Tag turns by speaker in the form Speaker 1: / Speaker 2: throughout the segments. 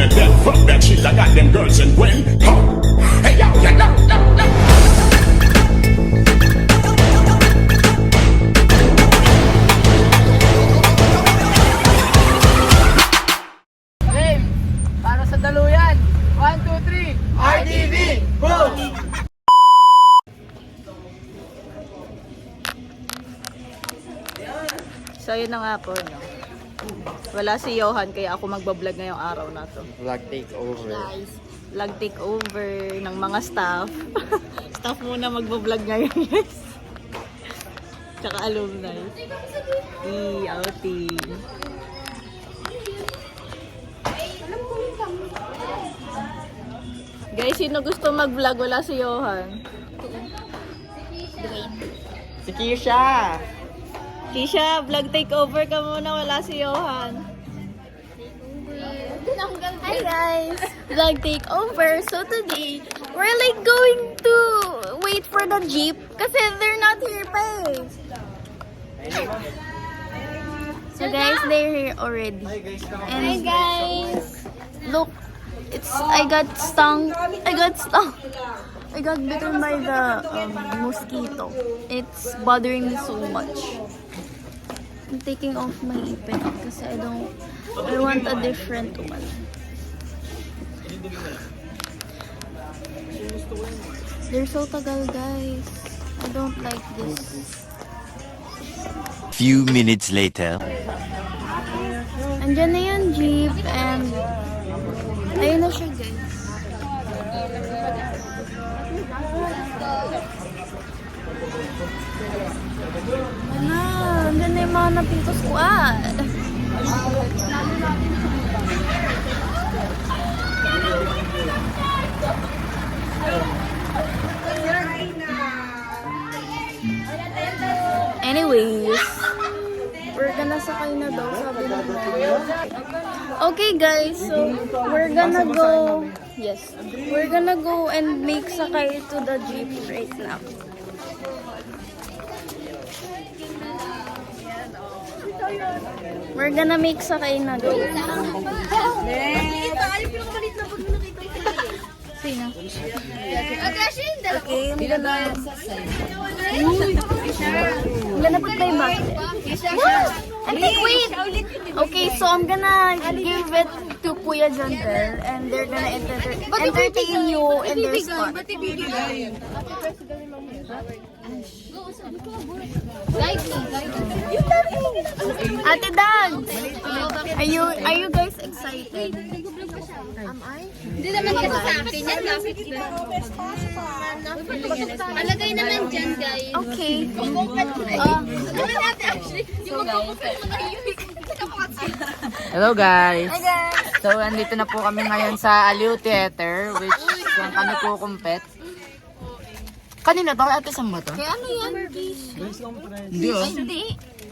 Speaker 1: at them. Fuck that shit, I got them girls and when. Come. Hey, yo, yo, yo, yo, yo.
Speaker 2: Game! Para sa daluyan! 1, 2, 3! RDV! Go!
Speaker 3: So, yun na nga po, no? Wala si Johan, kaya ako magbablog ngayong araw na to.
Speaker 2: Vlog take over.
Speaker 3: Vlog take over ng mga staff. staff muna magbablog ngayon, guys. Tsaka alumni. E, outing. Guys, sino gusto mag-vlog? Wala si Johan.
Speaker 2: Si Kisha!
Speaker 3: Kisha, vlog takeover ka muna. Wala si Johan.
Speaker 4: Guys! Vlog takeover. So today, we're like going to wait for the jeep kasi they're not here pa eh. So guys, they're here already. And Hi guys! Look, it's I got stung. I got stung. I got bitten by the um, mosquito. It's bothering me so much. I'm taking off my ipin kasi I don't I want a different one. They're so tagal, guys. I don't like this.
Speaker 5: Few minutes later.
Speaker 4: Andyan na yung jeep and ayun na siya, guys. Ano, andyan na yung mga napito squad. Anyways, we're gonna sakay na daw, sabi nila. Okay guys, so we're gonna go, yes, we're gonna go and make sakay to the jeep right now. We're gonna make sakay na guys. Sino? Okay, I'm gonna... I'm gonna put my bag. I think wait. Okay, so I'm gonna give it to Kuya Jantel and they're gonna enter entertain you in their spot. Ate Dag, are you are you guys excited?
Speaker 6: Hindi naman kasi sa akin yan. Lapit na. Palagay naman dyan, guys.
Speaker 4: Okay.
Speaker 6: Naman natin actually. Yung mag-compare mga unique.
Speaker 2: Hello guys!
Speaker 4: Hi guys.
Speaker 2: So, andito na po kami ngayon sa Aliw Theater, which kung kami kukumpet. Kanina to? Ate Sam ba to?
Speaker 4: Kaya ano yan?
Speaker 2: Hindi oh.
Speaker 4: Hindi.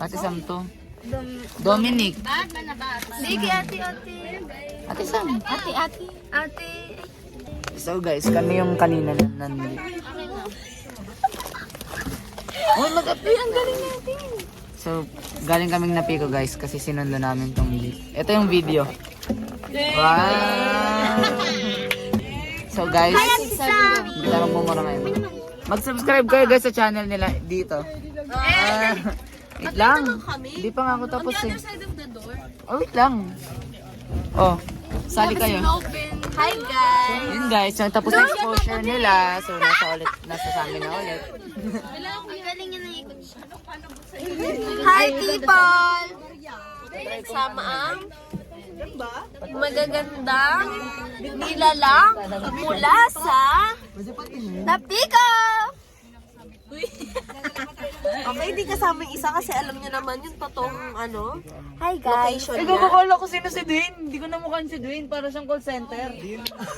Speaker 2: Ate Sam to. Dominic.
Speaker 4: Hindi, kay ate, ate.
Speaker 2: Ate Sam.
Speaker 4: Ate, ate. Ate.
Speaker 2: So guys, kami yung kanina na nandito. Oh, mag
Speaker 4: Uy, ang galing natin.
Speaker 2: So, galing kaming napiko guys kasi sinundo namin tong jeep. Ito yung video. Wow! So guys, hindi lang bumura ngayon. Mag-subscribe kayo guys sa channel nila dito. Ah, wait lang. Hindi pa nga ako tapos eh. Oh, wait lang. Oh, sali kayo.
Speaker 4: Hi guys.
Speaker 2: Yun guys, so tapos na exposure nila. So nasa ulit, nasa sa amin na ulit.
Speaker 4: Ang galing niya na ikot siya. Hi people! Sama ang magagandang nilalang mula sa Napiko!
Speaker 7: Okay, di kasama yung isa kasi alam niyo naman yung totoong ano,
Speaker 4: Hi guys!
Speaker 7: location
Speaker 2: Ay,
Speaker 7: niya.
Speaker 2: ko sino si Dwayne. Hindi ko na mukhaan si Dwayne. Para siyang call center.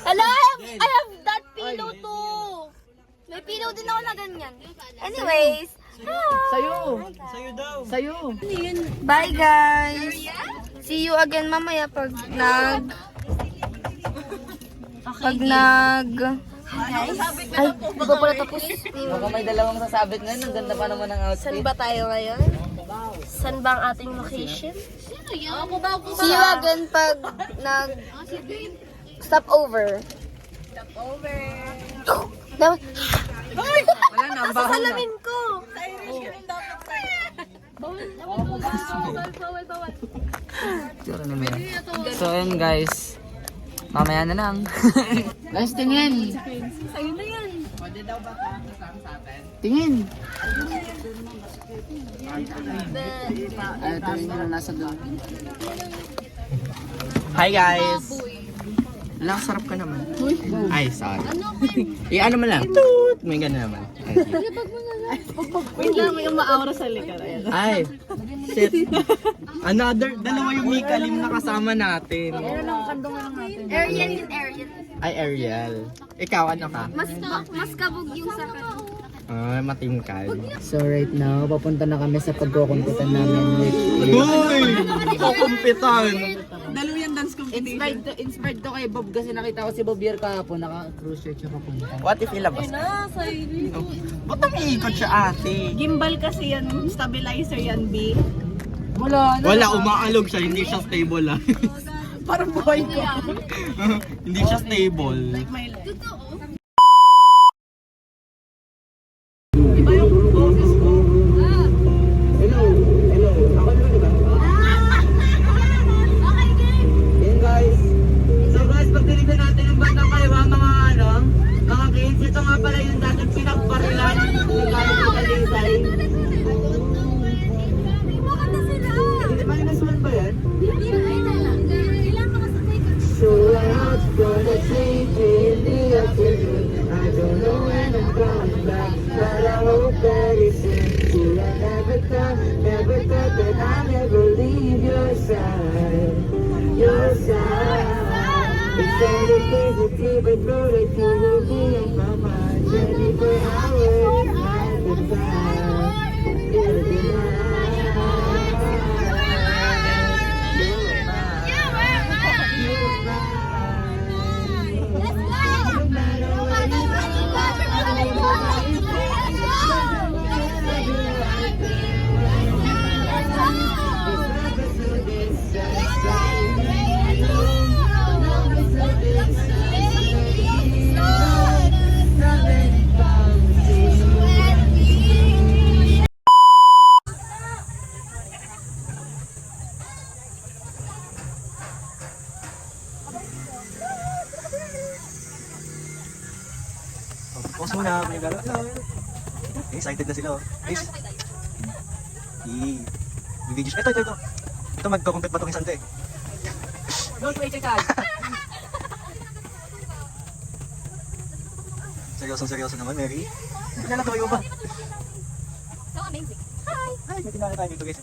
Speaker 4: Hello, I have, I have that pillow too! May pillow din ako na ganyan. Anyways,
Speaker 2: Sa'yo. Sa'yo daw. Sa'yo.
Speaker 4: bye guys! See you again mamaya pag nag... Pag nag... Ay, hindi ko pala tapos.
Speaker 2: Baka may dalawang sasabit ngayon. Ang ganda pa naman ng outfit.
Speaker 7: Saan ba tayo ngayon? Saan ba ang ating location?
Speaker 8: See you again pag nag stop over. Stop over.
Speaker 9: Wala na, ang baho na.
Speaker 6: ko.
Speaker 9: Tsura ni Mia. So, ayun guys. Mamaya na lang. guys, tingin.
Speaker 7: Ayun na yan.
Speaker 9: Tingin. Ay, tingin nyo nasa doon. Hi guys! Lang, sarap ka naman. Ay, sorry. Eh, ano man lang? Toot! May gano'n naman. You.
Speaker 3: Wait lang, may umaawra sa likod. Ayan.
Speaker 9: Ay, shit. Another, dalawa yung Mika Lim na kasama natin.
Speaker 7: Ariel yun, Ariel.
Speaker 9: Ay, Ariel. Ikaw, ano ka?
Speaker 7: Mas, mas kabog yung sa kanya.
Speaker 9: Ah, matingkad. So right now, papunta na kami sa pagkukumpitan namin with
Speaker 10: Uy! Kukumpitan!
Speaker 3: Daluyan dance competition.
Speaker 9: Inspired to, inspired to kay Bob kasi nakita ko si Bob Yer kahapon, naka-cruise shirt siya papunta.
Speaker 10: What if ilabas? Ba't umiikot siya ate?
Speaker 3: Gimbal kasi yan, stabilizer yan, B.
Speaker 9: Wala na.
Speaker 10: Wala, umaalog siya, hindi siya stable ah.
Speaker 3: Parang buhay ko.
Speaker 10: hindi siya stable.
Speaker 3: Like my life.
Speaker 9: Yun
Speaker 10: through Ito magkukumpit pa itong isang te.
Speaker 9: Don't wait, check out.
Speaker 10: Seryoso, seryoso naman, Mary. Kailan tumayo ba?
Speaker 7: So amazing.
Speaker 10: Ay, may tinala tayo dito guys.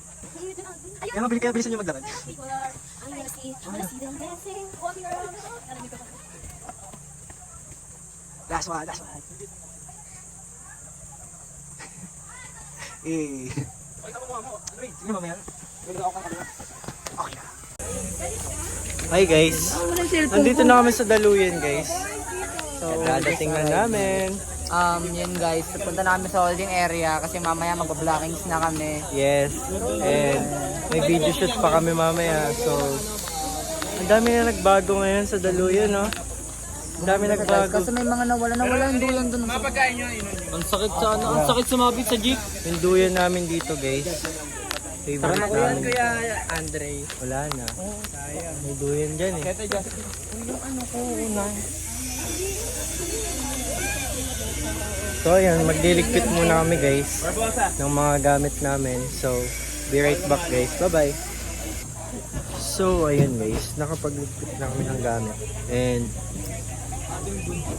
Speaker 10: Kaya mabilis kaya bilisan nyo maglakad.
Speaker 7: I'm gonna see, I'm gonna see them dancing, walking around. Narinig ko pa.
Speaker 10: Last one, last one. eh. Sige mamaya. Okay na. Hi guys. Nandito na kami sa Daluyan guys. So, dadating na namin.
Speaker 9: Um, yun guys, punta na kami sa holding area kasi mamaya magpa-blockings na kami.
Speaker 10: Yes. And may video shoot pa kami mamaya. So, ang dami na nagbago ngayon sa Daluyan, no? Ang dami nagbago.
Speaker 9: Kasi may mga nawala, nawala yung duyan dun.
Speaker 10: Ang sakit sa ano? Ang sakit sumabit sa jeep. Yung duyan namin dito, guys. Favorite namin. Kuya Andre. Wala na. May duyan dyan eh. Kaya dyan. yung ano ko, una. So, ayan. Magdiligpit muna kami, guys. Ng mga gamit namin. So, be right back, guys. Bye-bye. So, ayun guys, nakapagligpit na kami ng gamit. And,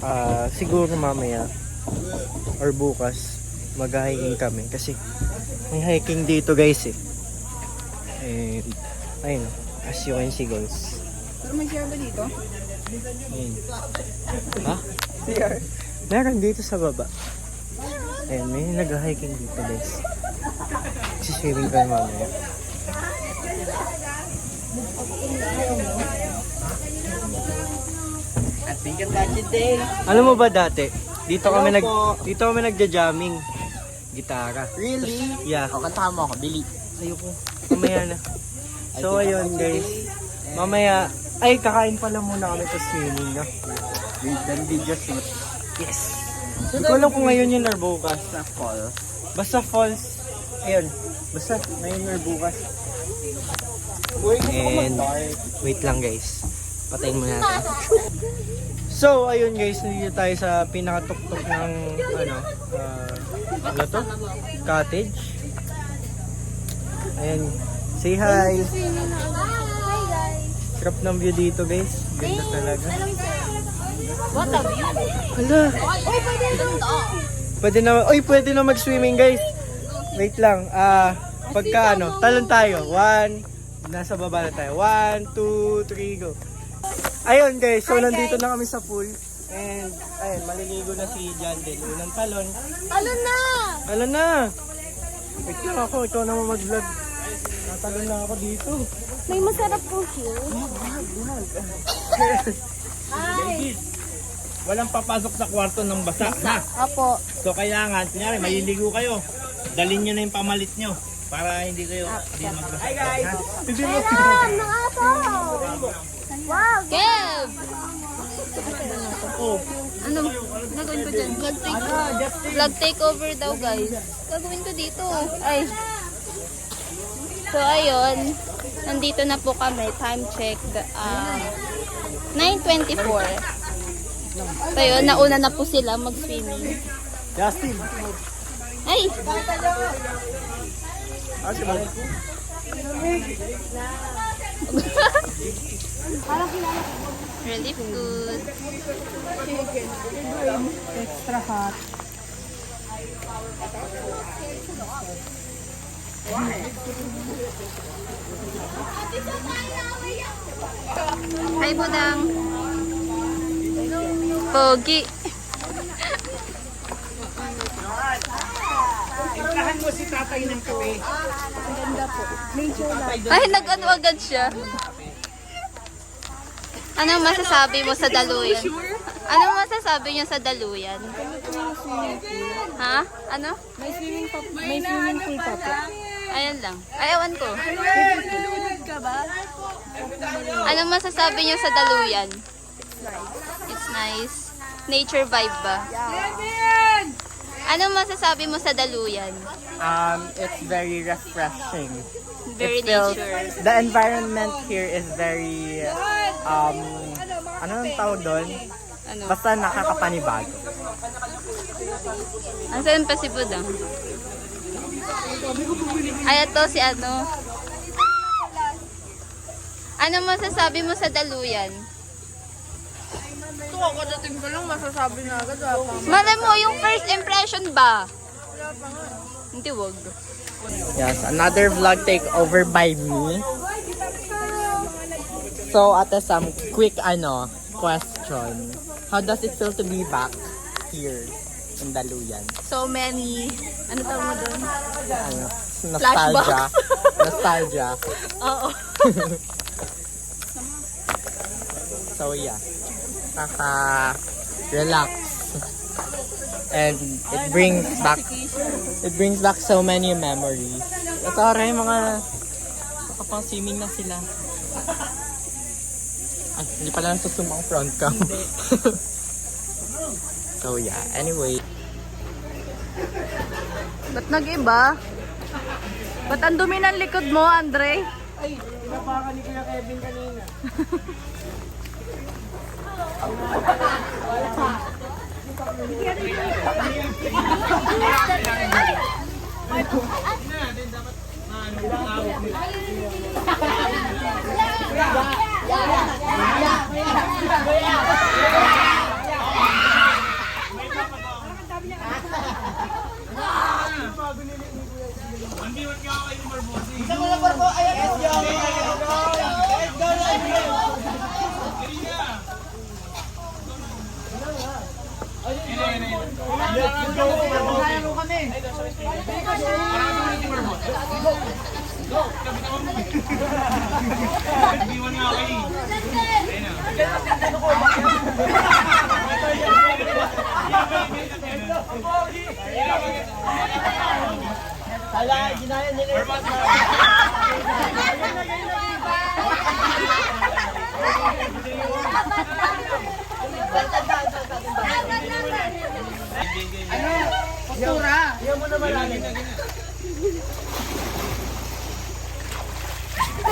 Speaker 10: ah siguro mamaya, or bukas, mag-hiking kami. Kasi, may hiking dito guys eh. And, ayun, as you can see guys.
Speaker 3: Pero may share ba dito?
Speaker 10: Ayun. Ha? Meron dito sa baba. Ayun, may nag-hiking dito guys. Siswimming kami mamaya.
Speaker 9: At think of that today.
Speaker 10: Alam mo ba dati? Dito kami nag dito kami nagja-jamming. Gitara.
Speaker 9: Really?
Speaker 10: Yeah.
Speaker 9: O, kantahan mo ako, Billy.
Speaker 10: Ayoko. Mamaya na. So, ayun guys. Mamaya, ay, kakain pala muna kami sa swimming, no?
Speaker 9: With the video shoot.
Speaker 10: Yes! Hindi ko alam kung ngayon yun or bukas.
Speaker 9: Sa fall.
Speaker 10: Basta falls. Ayun. Basta ngayon or bukas. And wait lang guys. Patayin mo natin. So, ayun guys, nandito tayo sa pinakatuktok ng ano, uh, ano to? Cottage. Ayan. Say hi. Sarap ng view dito guys. Ganda talaga.
Speaker 3: What a view!
Speaker 10: Hala. Pwede na, oy, pwede na mag-swimming guys. Wait lang. Ah, pagka ano, talon tayo. One, nasa baba na tayo. One, two, three, go. Ayun guys, so nandito na kami sa pool. And, ayun, maliligo na si John din. Unang talon.
Speaker 6: Talon na!
Speaker 10: Talon na! Wait lang ako, ikaw naman mag-vlog. Natalon na ako dito.
Speaker 6: May masarap po here.
Speaker 11: Walang papasok sa kwarto ng basa, ha?
Speaker 6: Apo.
Speaker 11: So kailangan, kunyari, maliligo kayo. Dalhin nyo na yung pamalit nyo para hindi kayo hindi magbasa. Hi guys!
Speaker 6: Ayan! Mga aso! Wow! Kev!
Speaker 12: Ano? Gagawin ko dyan? Vlog take, vlog takeover daw, guys. Gagawin ko dito. Ay. So, ayun. Nandito na po kami. Time check. Um, 9.24. So, yun. Nauna na po sila mag-swimming.
Speaker 10: Justin!
Speaker 12: Ay! Relief good.
Speaker 3: Extra hot.
Speaker 12: Hi, Budang. Pogi.
Speaker 11: Implahan mo si tatay ng kape.
Speaker 12: Ay, nag-ano agad siya. Ano masasabi mo sa daluyan? Ano masasabi niyo sa daluyan? Ha? Ano?
Speaker 3: May swimming pool, may swimming pool pa po.
Speaker 12: Ayan lang. Ay, ewan ko.
Speaker 3: ka ba?
Speaker 12: Ano masasabi niyo sa daluyan? It's nice. Nature vibe ba? Ano masasabi mo sa daluyan?
Speaker 10: Um, it's very refreshing.
Speaker 12: Very
Speaker 10: It feels-
Speaker 12: nature.
Speaker 10: The environment here is very, um, ano ang tawag doon?
Speaker 12: Ano?
Speaker 10: Basta nakakapanibago.
Speaker 12: Asan pa si Budang? Ay, ito si ano. Ano masasabi mo sa daluyan?
Speaker 3: Ito ako dating ko lang masasabi na agad.
Speaker 12: Malay mo, yung first impression ba? Hindi, wag.
Speaker 10: Yes, another vlog takeover by me. So, ate some quick ano question. How does it feel to be back here in Daluyan?
Speaker 3: So many, ano tawag mo doon?
Speaker 10: Ano, nostalgia. nostalgia.
Speaker 3: Oo.
Speaker 10: So, yeah. Kaka relax. And it brings back it brings back so many memories. Ito rin mga nakapang swimming na sila. Ay, hindi pala nasusum ang front cam. So yeah, anyway.
Speaker 3: Ba't nag-iba? Ba't ang dumi ng likod mo, Andre?
Speaker 10: Ay, pinapakan ni Kuya Kevin kanina.
Speaker 13: Ay!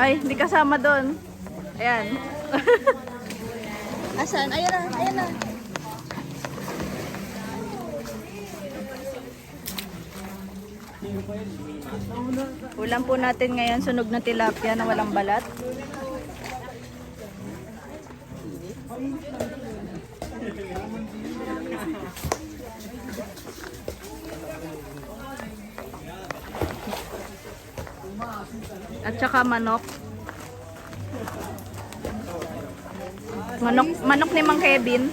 Speaker 3: Ay, hindi kasama doon. Ayan.
Speaker 4: Asan? Ayan na, ayan na.
Speaker 3: Ulam po natin ngayon, sunog na tilapia na walang balat. At saka manok. Manok, manok ni Mang Kevin.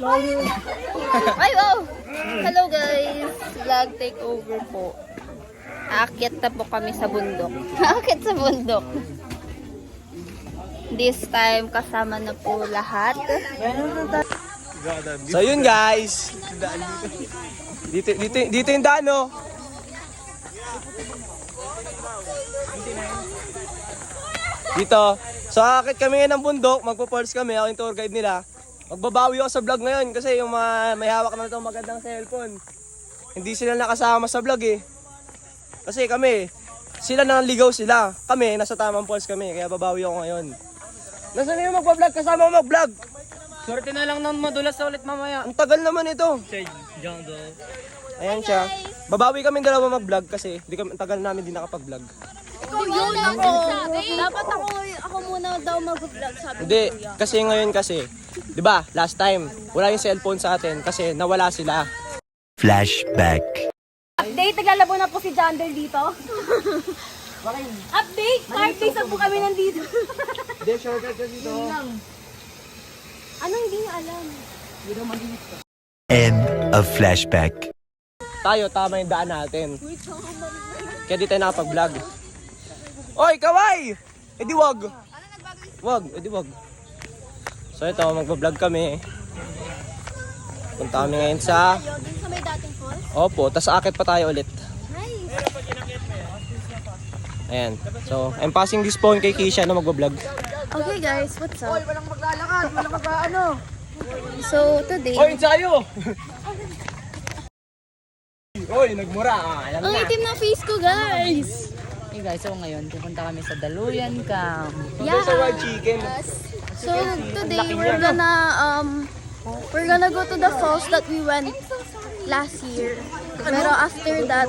Speaker 4: Ay, wow! Hello guys! Vlog takeover po. Aakyat na po kami sa bundok. Aakyat sa bundok. This time, kasama na po lahat.
Speaker 13: So yun guys. Dito dito dito yung daan no. Dito. So akit kami ng bundok, magpo-pulse kami, ako yung tour guide nila. Magbabawi ako sa vlog ngayon kasi yung mga may hawak na itong magandang cellphone. Hindi sila nakasama sa vlog eh. Kasi kami, sila nanligaw sila. Kami, nasa tamang pulse kami, kaya babawi ako ngayon. Nasaan na yung magpa-vlog? Kasama mo mag-vlog.
Speaker 2: Swerte na lang ng madulas sa ulit mamaya.
Speaker 13: Ang tagal naman ito. Ayan siya. Babawi kami dalawa mag-vlog kasi di kami, ang tagal namin di nakapag-vlog.
Speaker 4: Yun ako. Dapat ako, ako muna daw mag-vlog, sabi
Speaker 13: Hindi, kasi ngayon kasi, di ba, last time, wala yung cellphone sa atin kasi nawala sila.
Speaker 5: Flashback.
Speaker 6: Update, naglalabo na po si Jandel dito. Update, third days na po kami nandito.
Speaker 13: Hindi, shortcut kasi ito.
Speaker 6: Ano hindi niya alam?
Speaker 5: End of flashback.
Speaker 13: Tayo, tama yung daan natin. Kaya di tayo nakapag-vlog. Oy, kaway! Eh di wag. Wag, eh di wag. So ito, magpa-vlog kami. Punta kami ngayon sa...
Speaker 4: Dun sa may dating falls.
Speaker 13: Opo, tas akit pa tayo ulit.
Speaker 4: Nice.
Speaker 13: Ayan. So, I'm passing this phone kay Kisha na magpa-vlog.
Speaker 4: Okay guys, what's up? Oy, walang maglalakad, walang mag-ano. So, today,
Speaker 13: Oy, sa'yo! Oy, nagmura. Ah, alam
Speaker 4: ang
Speaker 13: na.
Speaker 4: itim ng face ko guys.
Speaker 2: Hey guys, so ngayon pupunta kami sa Daluyan Camp.
Speaker 13: Punta sa wild chicken.
Speaker 4: So, today we're gonna, um, we're gonna go to the falls that we went last year. Pero after that,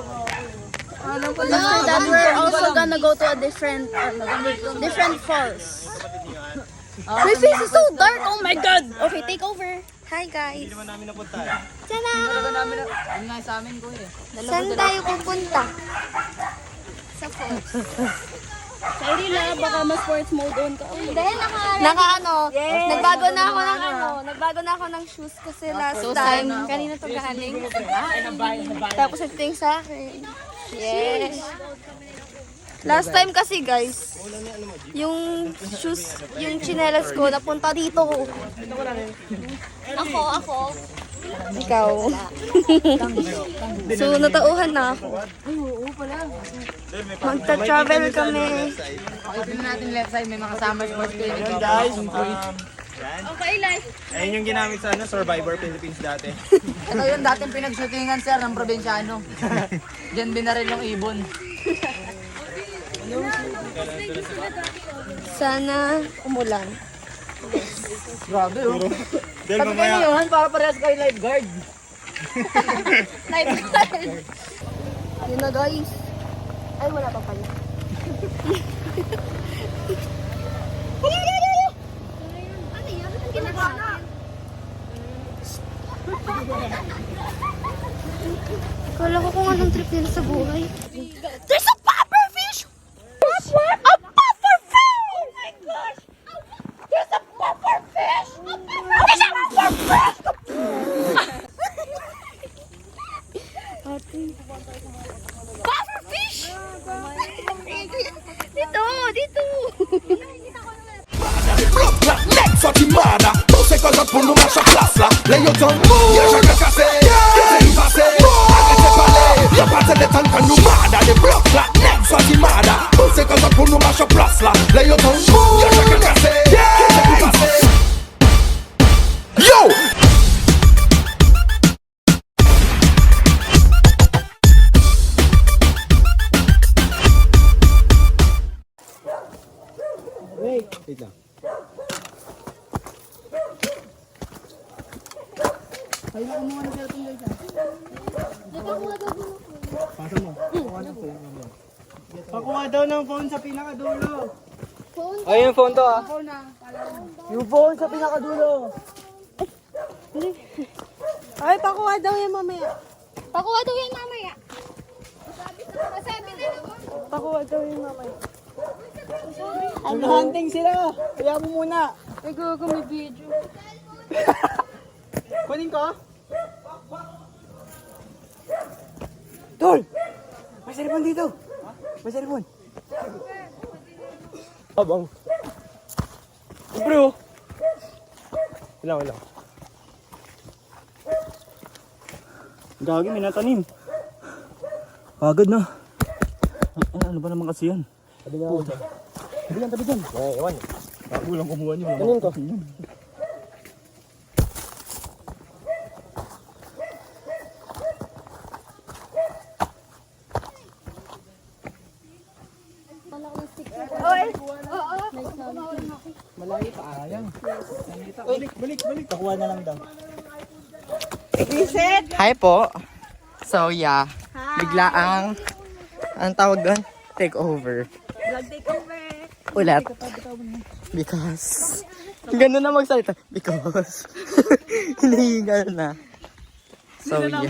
Speaker 4: after that, we're also gonna go to a different, ano, different falls.
Speaker 7: My face is so dark. Oh my god. Okay, take over. Hi guys.
Speaker 14: Hindi naman namin napunta.
Speaker 7: Sana.
Speaker 9: Talaga namin, yun nga sa amin ko eh.
Speaker 7: Saan tayo pupunta? Sa falls. Sorry na, baka ma-sports mode on ka. Hindi, naka... Naka ano, nagbago na ako ng ano, nagbago na ako ng shoes kasi last time, kanina to galing. Tapos ito yung sa akin. Yes. Last time kasi guys, yung shoes, yung chinelas ko napunta dito. Ako, ako. Ikaw. so, natauhan na ako. Magta-travel kami.
Speaker 9: Pakita na natin left side, may mga summer sports.
Speaker 14: Guys, um, Ayun yung ginamit sa ano, Survivor Philippines dati.
Speaker 9: Ito yung dating pinag-shootingan sir ng probinsyano. Diyan binaril yung ibon.
Speaker 7: Sana umulan.
Speaker 9: Grabe oh.
Speaker 14: Dahil
Speaker 9: Sabi kayo yun, para parehas kayo lifeguard.
Speaker 7: Lifeguard. Yun na guys. Ay, wala pa pala. Kala ko kung anong trip nila sa buhay. There's a puffer fish! A Dito, dito.
Speaker 1: Plotna, neksa ti mada Tu se koza punu nasza klasa Lejo to mu Jeżaka kasę Jeżę i pasę Ale te pale Ja patrzę le tanka numada Nie blokla, neksa ti mada Tu se
Speaker 14: koza punu nasza klasa Lejo to mu phone to ah. Yung phone sa pinakadulo.
Speaker 6: Ay, pakuha daw yan mamaya.
Speaker 15: Pakuha daw yan mamaya. Masabi na naman.
Speaker 6: Pakuha daw yan mamaya.
Speaker 14: Hunting sila. Kaya mo muna.
Speaker 15: Ay, gago, may video.
Speaker 14: Kunin ko. Tol! May cellphone dito. May cellphone. Abang. Bro. Ilang, ilang. Gagi, may natanim. Pagod na. Ay, ano ba naman kasi yan? Tabi na ako. Tabi yan, tabi yan. Eh, ewan. Kakulang kumuha niyo. Kanin ko. Balik, balik, balik. Pakuha na lang daw.
Speaker 9: Hi po. So yeah, bigla ang ang tawag doon, take over.
Speaker 6: Vlog takeover.
Speaker 9: Ulat. Because Ganun na magsalita. Because hinihingal na. So yeah.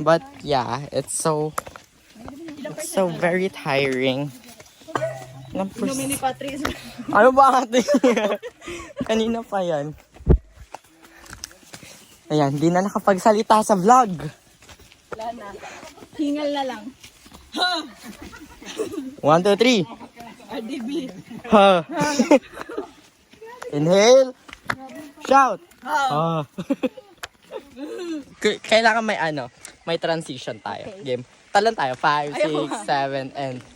Speaker 9: But yeah, it's so it's so very tiring. Mini Patrice. Ano ba ate? Kanina pa yan. Ayan, di na nakapagsalita sa vlog.
Speaker 3: Hingal na lang.
Speaker 9: One, two, three. Ha. Inhale. Shout. Ha. Kailangan may ano, may transition tayo. Game. Talon tayo. Five, six, seven, and...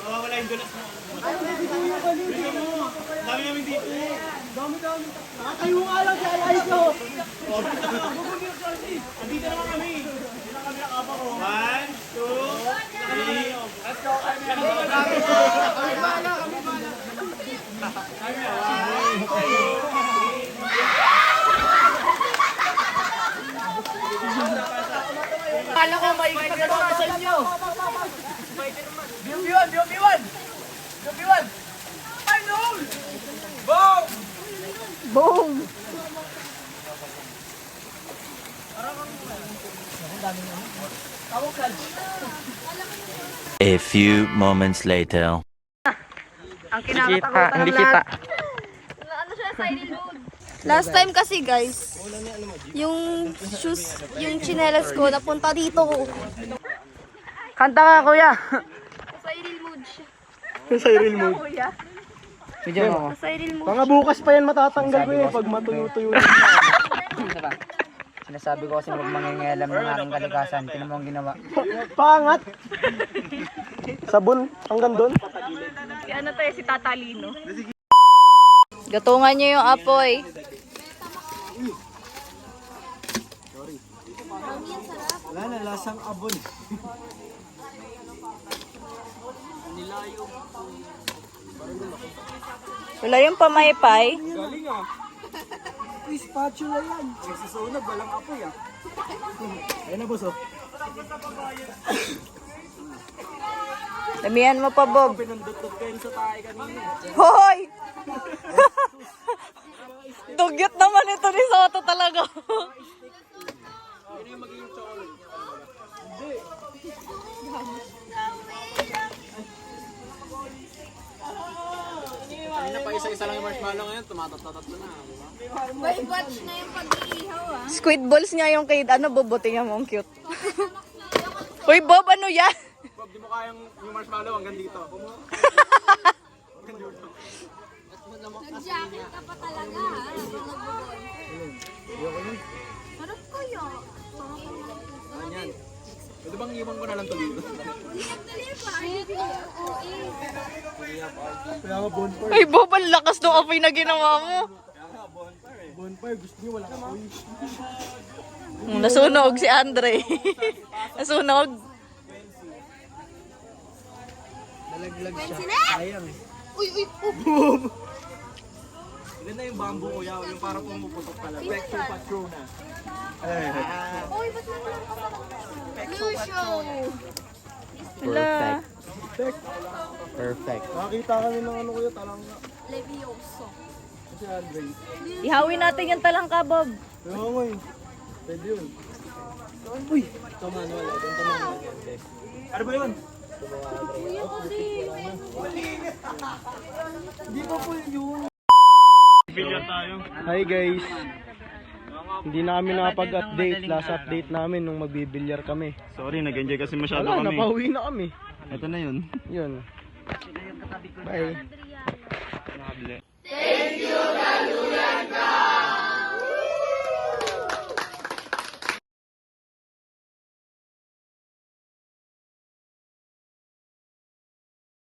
Speaker 3: Nawawala yung dulas
Speaker 14: mo. Ay, bibigyan dito. Bigyan mo.
Speaker 11: Dami namin dito.
Speaker 16: Dami-dami. Nakatayo nga lang si Alayso.
Speaker 11: Bubugin ako, Charlie. Andito na
Speaker 5: A few moments later.
Speaker 3: Ang kinakatakutan ng lahat.
Speaker 8: Last time kasi guys, yung shoes, yung chinelas ko napunta dito.
Speaker 2: Kanta ka, kuya.
Speaker 8: Cyril mood siya.
Speaker 16: Sa real mood.
Speaker 2: Video mo.
Speaker 8: Cyril mood.
Speaker 16: Mga bukas pa yan matatanggal ko eh pag matuyo-tuyo.
Speaker 2: Sinasabi ko kasi huwag mangingialam ng aking kalikasan. Tinan mo ang ginawa.
Speaker 16: Pangat! Sabon hanggang doon.
Speaker 3: Si ano tayo, si Tatalino. Gatungan niyo yung apoy.
Speaker 16: Wala na, lasang abon.
Speaker 3: Wala yung pamaypay.
Speaker 16: Galing ah. Uy, spatula yan. Nagsusunog, walang apoy ah. Ayun na boss oh.
Speaker 3: Damihan mo pa, Bob.
Speaker 16: Pinundot-dot kayo sa tayo kanina.
Speaker 3: Hoy! Dugyot naman ito ni Soto talaga.
Speaker 17: May batch na yung pag-iihaw ah.
Speaker 3: Squid balls nga yung kay ano, Bob, buti nga mo, ang cute. Hoy, Bob, ano yan?
Speaker 16: Bob, di mo kayang yung marshmallow hanggang dito.
Speaker 17: Nag-jacket ka pa talaga ha. Sarap kaya.
Speaker 16: Pwede bang iwan ko na lang to dito?
Speaker 17: Eh.
Speaker 16: Kaya nga bonfire.
Speaker 3: Hoy, Bob, ang lakas ng apoy na ginawa mo.
Speaker 16: Bonfire, gusto niyo walang apoy.
Speaker 3: Nasunog si Andre. Nasunog.
Speaker 16: Nalaglag siya. Sayang eh.
Speaker 17: Uy, uy, uy.
Speaker 16: Ganda yung bamboo kuya, yung parang pumuputok pala. Pekto patrona.
Speaker 17: Uy, ba't mo naman kasama? Lucio.
Speaker 3: Wala.
Speaker 16: Perfect. Nakakita kami ng ano kuya, talangga.
Speaker 17: Levioso.
Speaker 16: Kasi Andre.
Speaker 3: Ihawin natin yung talangka, Bob.
Speaker 16: Kaya nga eh. Pwede yun. Uy! Ito manual. Ito manual. Ano ba yun? Hindi pa po yun.
Speaker 11: Billiard tayo.
Speaker 16: Hi guys. Hindi namin napag-update. Last update namin nung magbibilyar kami.
Speaker 11: Sorry, nag-enjoy kasi masyado
Speaker 16: Wala,
Speaker 11: kami.
Speaker 16: napauwi na kami.
Speaker 11: Ito na yun.
Speaker 16: Yun. Bye.
Speaker 11: Thank you, Kaluyan God!